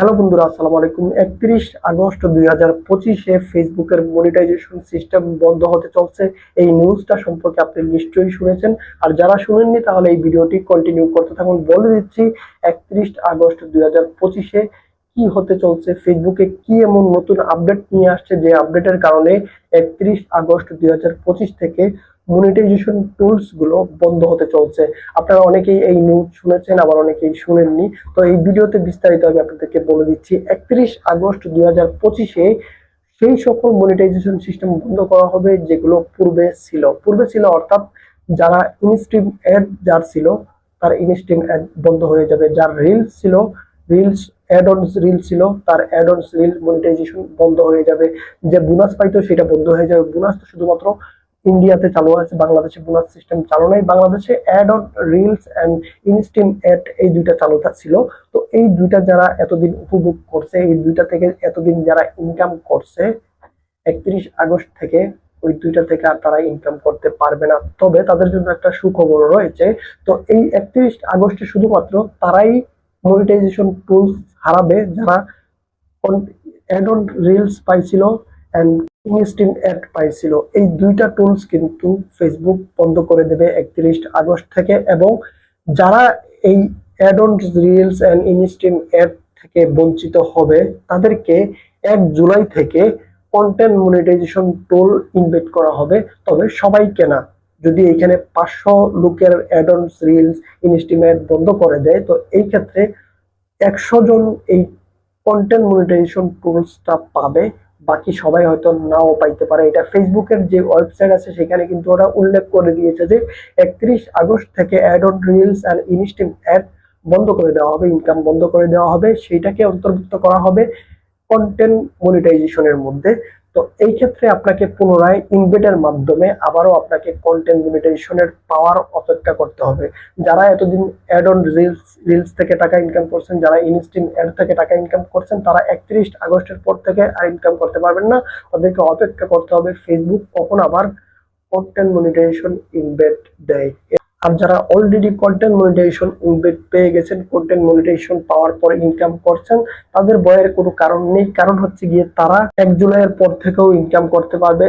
Hello বন্ধুরা, আসসালামু আলাইকুম। একত্রিশ আগস্ট দুই হাজার পঁচিশে ফেসবুকের মনিটাইজেশন সিস্টেম বন্ধ হতে চলছে। এই নিউজটা সম্পর্কে আপনি নিশ্চয়ই শুনেছেন। আর যারা শুনেননি, তাহলে এই ভিডিওটি কন্টিনিউ করতে থাকুন। বলে দিচ্ছি, একত্রিশ আগস্ট দুই হাজার পঁচিশে কি হতে চলছে? ফেসবুকে কি এমন নতুন আপডেট নিয়ে আসছে? যে আপডেটের কারণে একত্রিশ আগস্ট দুই হাজার পঁচিশ থেকে মনিটাইজেশন টুলসগুলো বন্ধ হতে চলছে। আপনারা অনেকেই এই নিউজ শুনেছেন, আবার অনেকেই শুনেননি। তো এই ভিডিওতে বিস্তারিত আমি আপনাদেরকে বলে দিচ্ছি, একত্রিশ আগস্ট দুই হাজার পঁচিশে সেই সকল মনিটাইজেশন সিস্টেম বন্ধ করা হবে, যেগুলো পূর্বে ছিল। পূর্বে ছিল অর্থাৎ যারা ইনস্ট্রিম অ্যাড যার ছিল, তার ইনস্ট্রিম অ্যাড বন্ধ হয়ে যাবে। যার রিলস ছিল রিলস অ্যাড অনস রিল ছিল, তার অ্যাড অনস রিল মনিটাইজেশন বন্ধ হয়ে যাবে। যে বোনাস পাইতো সেটা বন্ধ হয়ে যাবে। বোনাস তো শুধুমাত্র ইন্ডিয়াতে চালু আছে বাংলাদেশে বোনাস সিস্টেম চালু নাই, বাংলাদেশে ad on reels and instream ad এই দুইটা চালু ছিল। তো এই দুইটা যারা এতদিন উপভোগ করছে, এই দুইটা থেকে এতদিন যারা ইনকাম করছে, একত্রিশ আগস্ট থেকে ওই দুইটা থেকে আর তারা ইনকাম করতে পারবে না। তবে তাদের জন্য একটা সুখবর রয়েছে। তো এই একত্রিশ আগস্টে শুধুমাত্র তারাই মনিটাইজেশন টুলস হারাবে, যারা অ্যাড অন রিলস পাইছিল অ্যান্ড ইনস্টিম অ্যাড পাইছিল। এই দুইটা টুলস কিন্তু ফেসবুক বন্ধ করে দেবে একত্রিশ আগস্ট থেকে এবং যারা এই ad on reels and instream ad থেকে বঞ্চিত হবে, তাদেরকে এক জুলাই থেকে কন্টেন্ট মনিটাইজেশন টুল ইনভেট করা হবে। তবে সবাই কেনা। যদি এখানে পাঁচশো লোকের ad on reels instream ad বন্ধ করে দেয়, তো এই ক্ষেত্রে একশো জন এই কন্টেন্ট মনিটাইজেশন টুলসটা পাবে। বাকি সবাই হয়তো নাও পাইতে পারে। এটা ফেসবুকের যে ওয়েবসাইট আছে, সেখানে কিন্তু ওরা উল্লেখ করে দিয়েছে যে একত্রিশ আগস্ট থেকে ad on reels and instream ad বন্ধ করে দেওয়া হবে ইনকাম বন্ধ করে দেওয়া হবে। সেইটাকে অন্তর্ভুক্ত করা হবে কন্টেন্ট মনিটাইজেশনের মধ্যে। তো এই ক্ষেত্রে আপনাকে পুনরায় ইনভেটের মাধ্যমে আবারও আপনাকে কন্টেন্ট মনিটাইজেশনের পাওয়ার অপেক্ষা করতে হবে। যারা এতদিন অ্যাড অন রিলস রিলস থেকে টাকা ইনকাম করছেন, যারা ইনস্টিম অ্যাড থেকে টাকা ইনকাম করছেন, তারা একত্রিশ আগস্টের পর থেকে আর ইনকাম করতে পারবেন না। ওদেরকে অপেক্ষা করতে হবে। ফেসবুক কখন আবার কন্টেন্ট মনিটাইজেশন ইনভেট দেয়? আর যারা অলরেডি কন্টেন্ট মনিটাইজেশন পেয়ে গেছেন কন্টেন্ট মনিটাইজেশন পাওয়ার পর ইনকাম করছেন, তাদের বয়ের কোনো কারণ নেই। কারণ হচ্ছে গিয়ে তারা এক জুলাইয়ের পর থেকেও ইনকাম করতে পারবে।